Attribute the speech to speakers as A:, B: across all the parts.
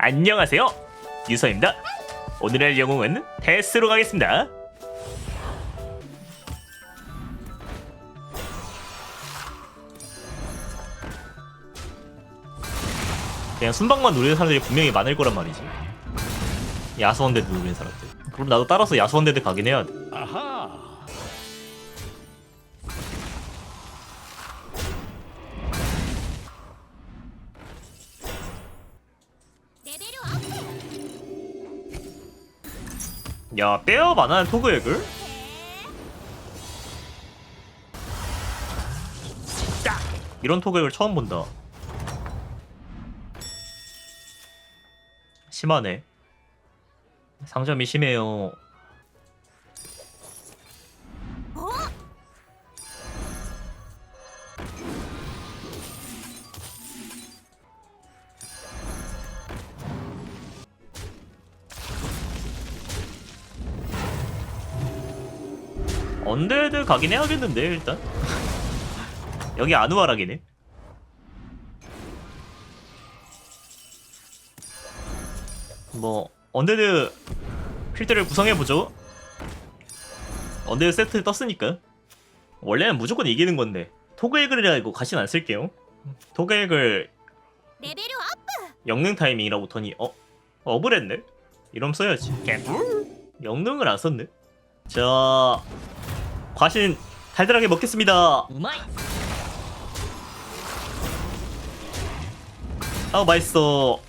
A: 안녕하세요. 유서입니다. 오늘 할 영웅은 테스로 가겠습니다. 그냥 순방만 노리는 사람들이 분명히 많을 거란 말이지. 야수원대도 노리는 사람들. 그럼 나도 따라서 야수원대대 가긴 해야 돼.
B: 아하.
A: 야, 안 하는 토그액을? 딱! 이런 토그액을 처음 본다. 심하네. 상점이 심해요. 언데드 가긴 해야겠는데, 일단. 여기 아누아락이네. 뭐, 언데드 필드를 구성해보죠. 언데드 세트 떴으니까. 원래는 무조건 이기는 건데. 토그액을이라 이거 가신 안 쓸게요. 토그액을! 영능 타이밍이라고 더니 어? 어브랬네? 이럼 써야지? 영능을 안 썼네 자 과신 달달하게 먹겠습니다. 아 맛있어.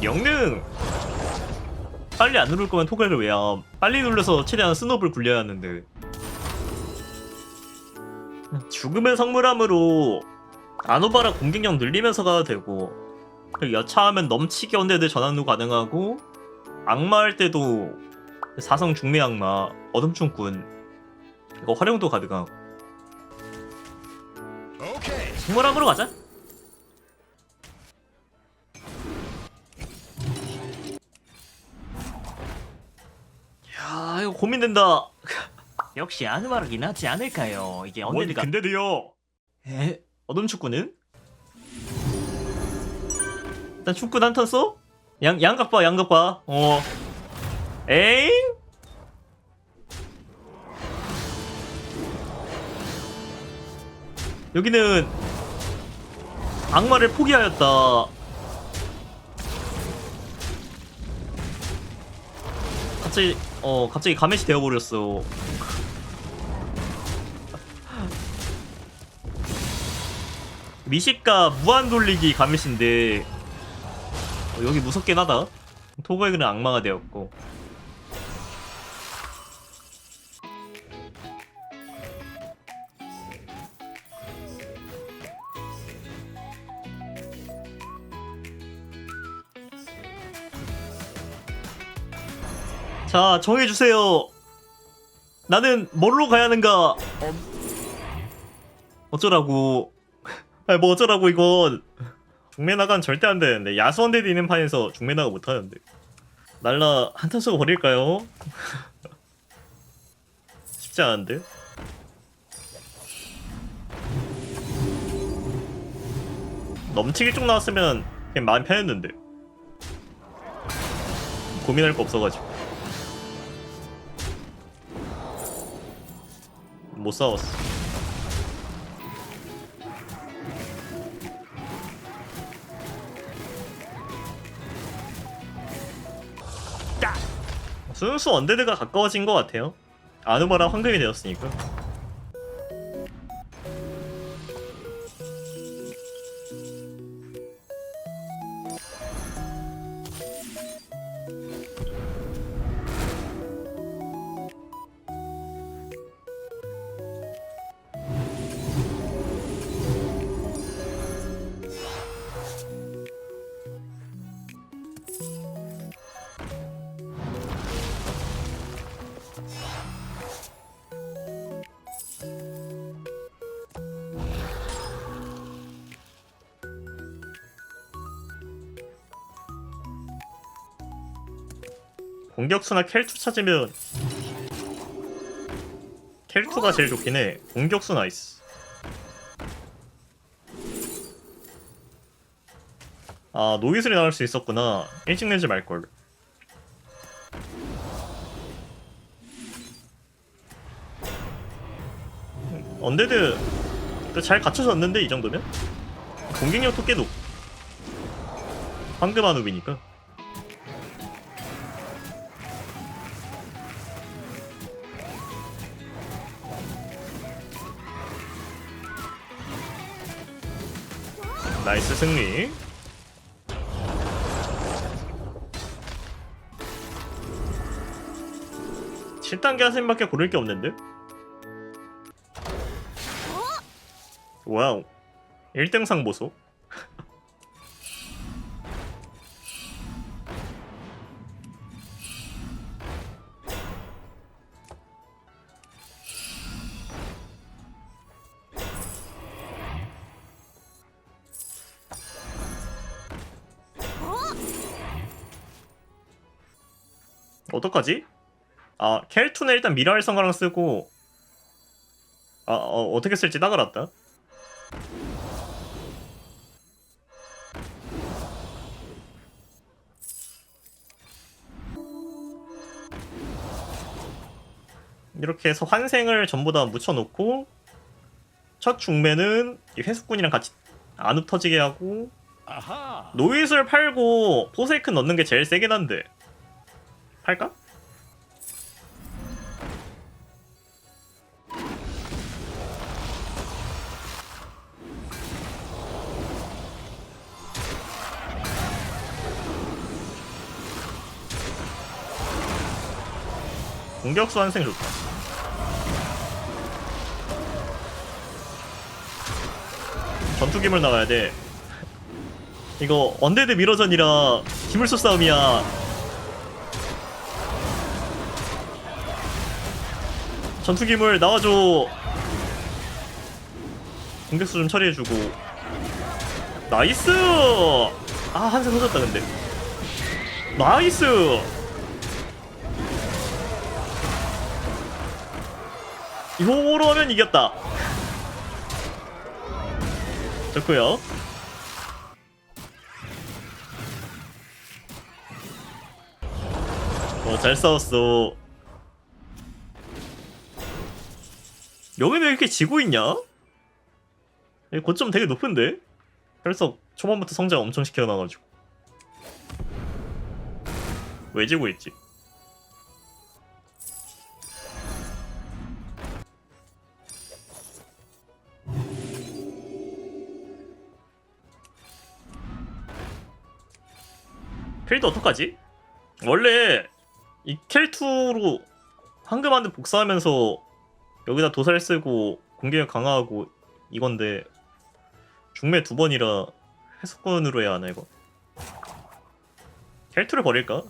A: 영능. 빨리 안 누를 거면 토각을 왜 함? 빨리 눌러서 최대한 스노블 굴려야 하는데. 죽음의 성물함으로 아노바라 공격력 늘리면서 가도 되고 여차하면 넘치게 언데드 전환도 가능하고 악마할 때도 사성 중매 악마 어둠충꾼 이거 활용도 가능하고
B: 오케이.
A: 성물함으로 가자 야 이거 고민된다
C: 역시 아누바락이 낫지 않을까요? 이게 언데드가
A: 근데도요
C: 에?
A: 어둠 축구는? 일단 축구 한턴 써? 양, 양각 봐, 양각 봐. 어. 에잉? 여기는 악마를 포기하였다. 갑자기 어 갑자기 가메시 되어버렸어. 미식가 무한 돌리기 가멧인데 어, 여기 무섭긴 하다. 토벌그는 악마가 되었고 자 정해주세요. 나는 뭘로 가야 하는가? 어쩌라고? 아니 뭐 어쩌라고 이건 중매나간 절대 안 되는데 야수원대도 있는 판에서 중매나가 못 하는데 날라 한탄 쏘고 버릴까요? 쉽지 않은데 넘치기 쪽 나왔으면 그냥 마음 편했는데 고민할 거 없어가지고 못 싸웠어 순수 언데드가 가까워진 것 같아요. 아누바랑 황금이 되었으니까. 공격수나 켈투 찾으면 켈투가 제일 좋긴 해. 공격수 나이스. 아 노이슬이 나올 수 있었구나 일찍 내지 말걸 언데드 또잘 갖춰졌는데 이 정도면? 공격력도 꽤 높. 황금 한우비니까. 나이스 승리. 칠단계 하신밖에 고를 게 없는데? 와우. 1등상 보소. 어떡하지? 아, 켈투는 일단 미라할 성가랑 쓰고 아, 어, 어떻게 쓸지 따가랐다. 이렇게 해서 환생을 전부 다 묻혀놓고 첫 중매는 이 회수꾼이랑 같이 안흡 터지게 하고. 노이슬 팔고 포세이큰 넣는 게 제일 세긴 한데 팔까? 공격수 환생 좋다. 전투 기물 나가야 돼. 이거 언데드 미러전이라 기물수 싸움이야. 전투 기물 나와줘. 공격수 좀 처리해주고. 나이스. 아 한세 터졌다 근데. 나이스. 이거로 하면 이겼다. 좋고요. 어, 잘 싸웠어. 여기는 왜 이렇게 지고 있냐? 이 고점 되게 높은데? 그래서 초반부터 성장 엄청 시켜놔가지고. 왜 지고 있지? 필드 어떡하지? 원래 이 켈투로 황금한테 복사하면서 여기다 도살 쓰고 공격력 강화하고 이건데 중매 두 번이라 해수권으로 해야 하나 이거 켈투를 버릴까?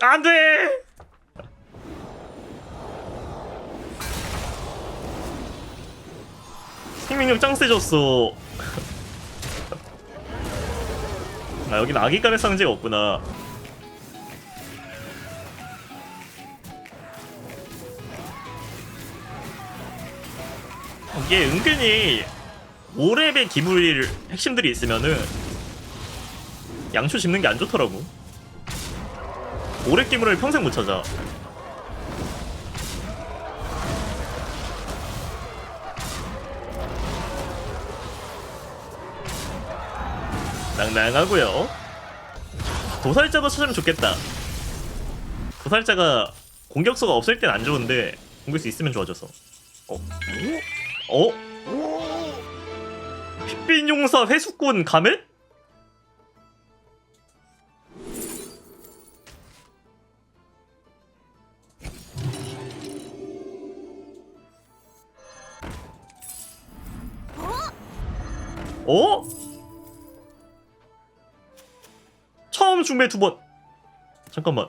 A: 안 돼! 생명력 짱 세졌어. 아 여긴 아기감의 상자가 없구나. 이게 은근히 5렙의 기물 핵심들이 있으면은 양초 짚는 게 안 좋더라고. 오래 기물을 평생 못 찾아. 낭낭하고요. 도살자도 찾으면 좋겠다. 도살자가 공격수가 없을 땐 안 좋은데 공격수 있으면 좋아져서. 어? 어? 핏빛 용사 회수꾼 가면? 어? 처음 중매 두 번. 잠깐만.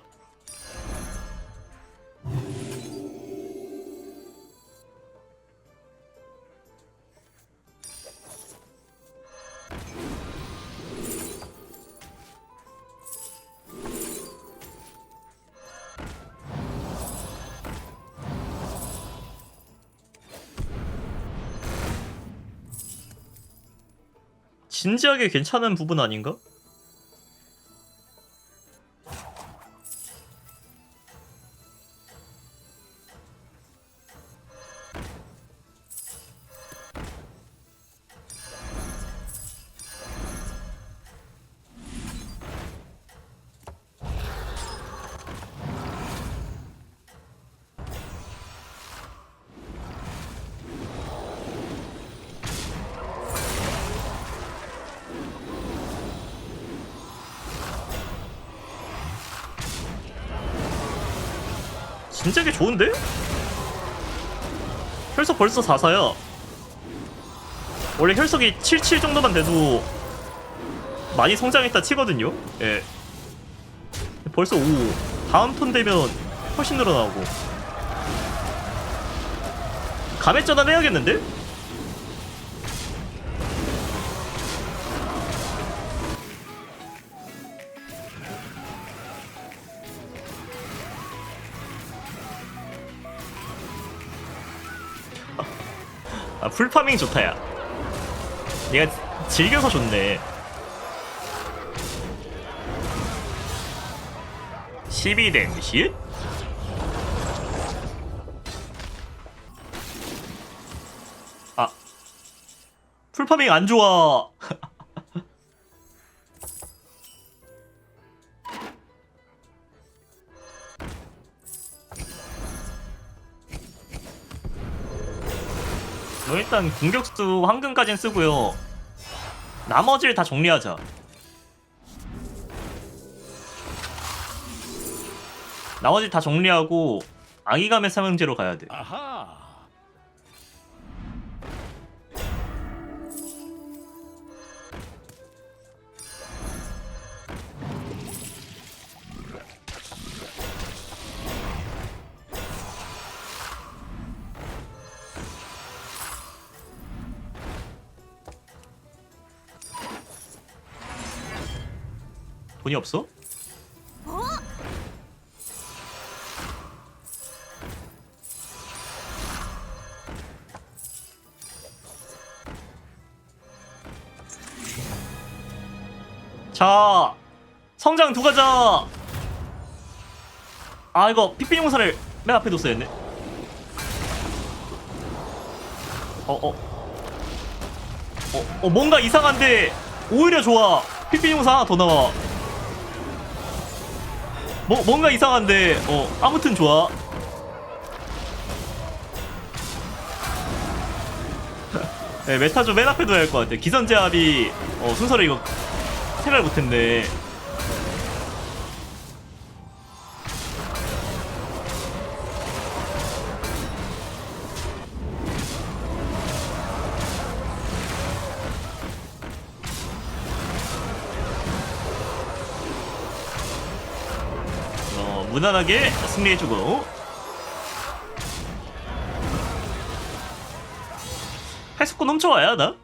A: 진지하게 괜찮은 부분 아닌가? 진작에 좋은데? 혈석 벌써 4사야. 원래 혈석이 77 정도만 돼도 많이 성장했다 치거든요? 예. 벌써 5 다음 턴 되면 훨씬 늘어나고. 감액 전환 해야겠는데? 아 풀파밍 좋다 야. 얘가 즐겨서 좋네. 12댐 쉿? 아. 풀파밍 안 좋아 일단 공격수 황금까진 쓰고요. 나머지를 다 정리하자. 나머지 다 정리하고 아기감의 삼형제로 가야 돼.
B: 아하.
A: 돈이 없어?
D: 어?
A: 자, 성장 두 가자. 아 이거 픽빈 용사를 맨 앞에 뒀어야 했네. 어 어. 어, 어 뭔가 이상한데 오히려 좋아. 픽빈 용사 하나 더 나와. 뭐 뭔가 이상한데 어 아무튼 좋아. 네, 메타조 맨 앞에 둬야 할 것 같아. 기선제압이 어, 순서를 이거 생각을 못했네. 무난하게 승리해주고. 패스코 훔쳐와야 하나?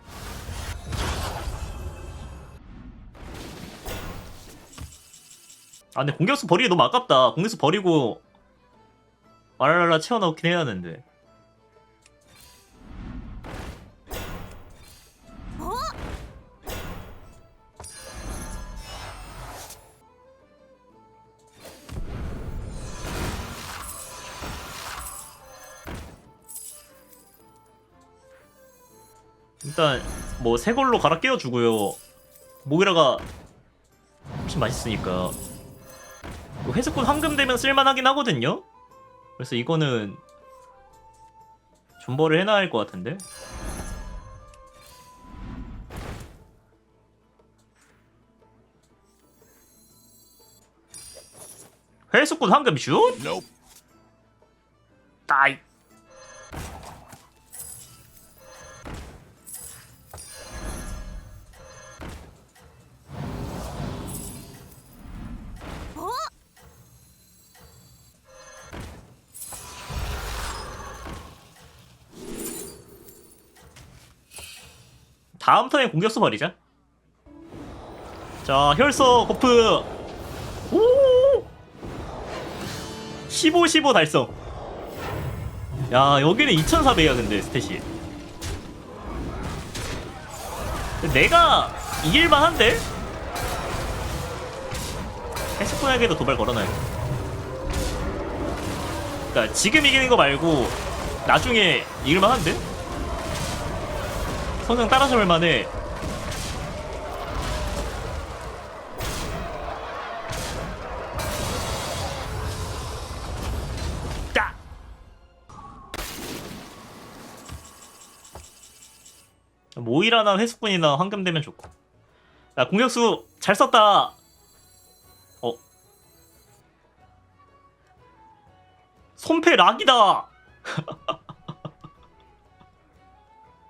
A: 아 근데 공격수 버리기 너무 아깝다. 공격수 버리고 와라라라 채워넣긴 해야 하는데 일단 뭐 새 걸로 갈아 끼워주고요. 모이라가 훨씬 맛있으니까. 뭐 회수권 황금 되면 쓸만하긴 하거든요? 그래서 이거는 존버를 해놔야 할 것 같은데? 회수권 황금 슛?
B: Nope.
A: 따이 다음 턴에 공격수 버리자. 자, 혈서 거프. 오! 15, 15 달성. 야, 여기는 2,400이야, 근데, 스탯이. 내가 이길만 한데? 해스폰에게도 도발 걸어놔야겠다. 그니까 지금 이기는 거 말고 나중에 이길만 한데? 성장 따라잡을 만해. 딱! 모이라나 회수꾼이나 황금 되면 좋고. 야 공격수 잘 썼다. 어. 손패 락이다.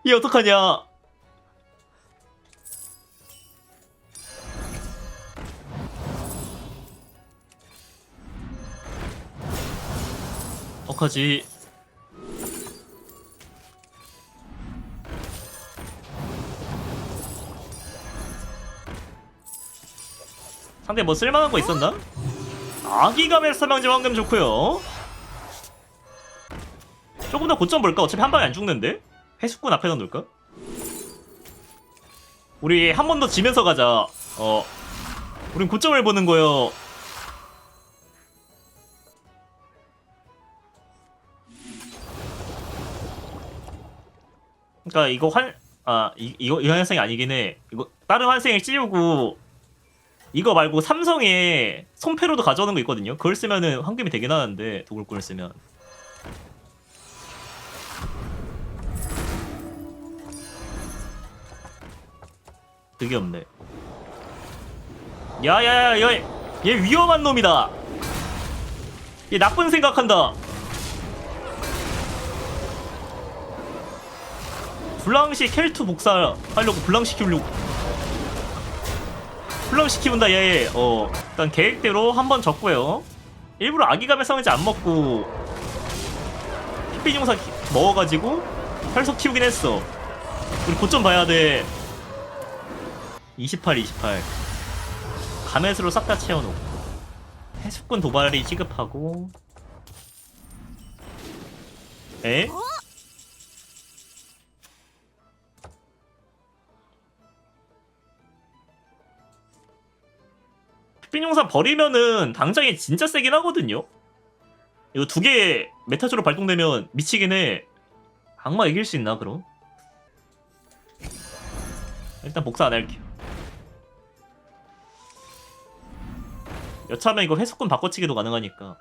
A: 이 어떡하냐? 어떡하지? 상대 뭐 쓸만한 거 있었나? 아기감의 사망제 황금 좋고요. 조금 더 고점 볼까? 어차피 한 방에 안 죽는데? 해수꾼 앞에다 놓을까? 우리 한 번 더 지면서 가자. 어. 우린 고점을 보는 거요. 그러니까 이거 환, 아, 이, 이거, 이 환생이 아니긴 해. 이거, 다른 환생을 찌우고, 이거 말고 삼성에 손패로도 가져오는 거 있거든요. 그걸 쓰면은 황금이 되긴 하는데, 도굴꾼을 쓰면. 그게 없네. 야야야, 얘, 얘 위험한 놈이다. 얘 나쁜 생각한다. 블랑시 켈투 복사하려고 블랑시키려고 블랑시키운다 얘. 어 일단 계획대로 한번 졌고요. 일부러 아기감의 상은지 안 먹고 핏비용사 먹어가지고 혈석 키우긴 했어. 우리 고점 봐야 돼. 28, 28 가멧으로 싹 다 채워놓고 해수꾼 도발이 취급하고 에? 흑빈용사 버리면은 당장에 진짜 세긴 하거든요? 이거 두 개 메타주로 발동되면 미치긴 해 악마 이길 수 있나 그럼? 일단 복사 안 할게요 여차하면 이거 회수권 바꿔치기도 가능하니까.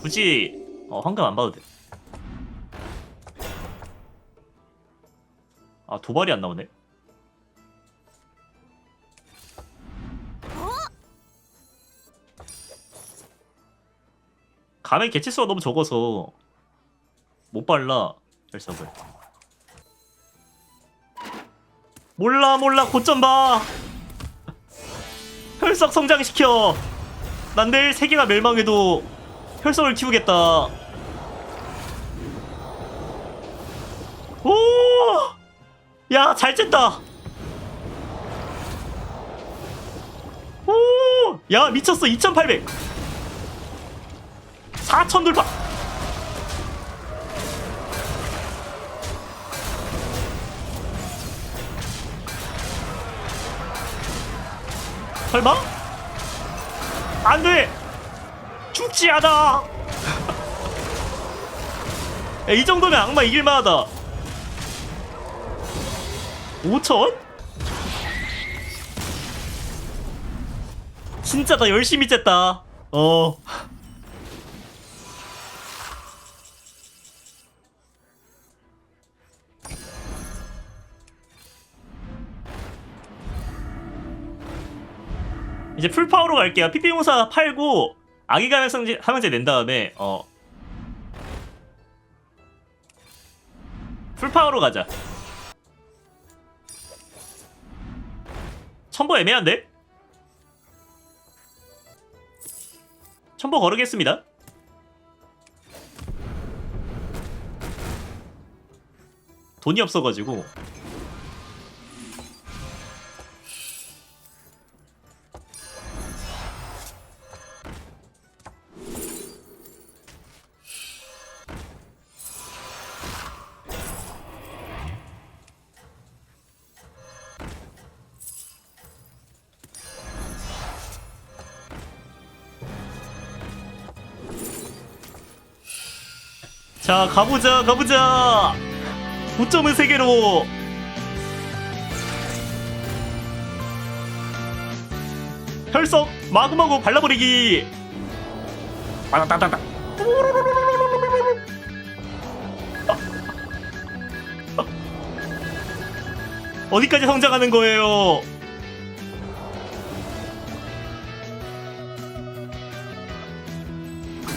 A: 굳이 어, 황금 안 봐도 돼. 아 도발이 안 나오네. 감의 개체수가 너무 적어서 못 발라 결석을. 몰라 몰라 고점 봐. 혈석 성장시켜. 난 내일 세계가 멸망해도 혈석을 키우겠다. 오! 야, 잘 쨌다. 오! 야, 미쳤어. 2800. 4000 돌파. 설마? 안 돼! 죽지 않아! 야, 이 정도면 악마 이길만하다. 5천? 진짜 나 열심히 쨌다. 어. 이제 풀파워로 갈게요. PP용사 팔고 아기 감염성제 항제 낸 다음에 어 풀파워로 가자. 첨보 애매한데? 첨보 거르겠습니다. 돈이 없어가지고 자 가보자 가보자 9점은 3개로 혈석 마구마구 발라버리기 빠다다다다 어디까지 성장하는 거예요?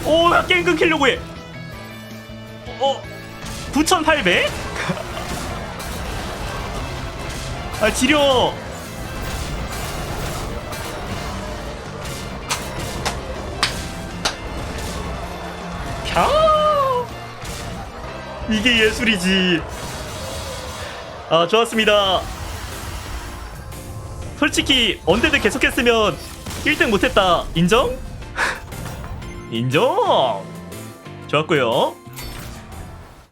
A: 오, 나 게임 끊기려고 해. 어, 9,800? 아, 지려. 캬. 이게 예술이지. 아, 좋았습니다. 솔직히 언데드 계속했으면 1등 못했다. 인정? 인정. 좋았고요.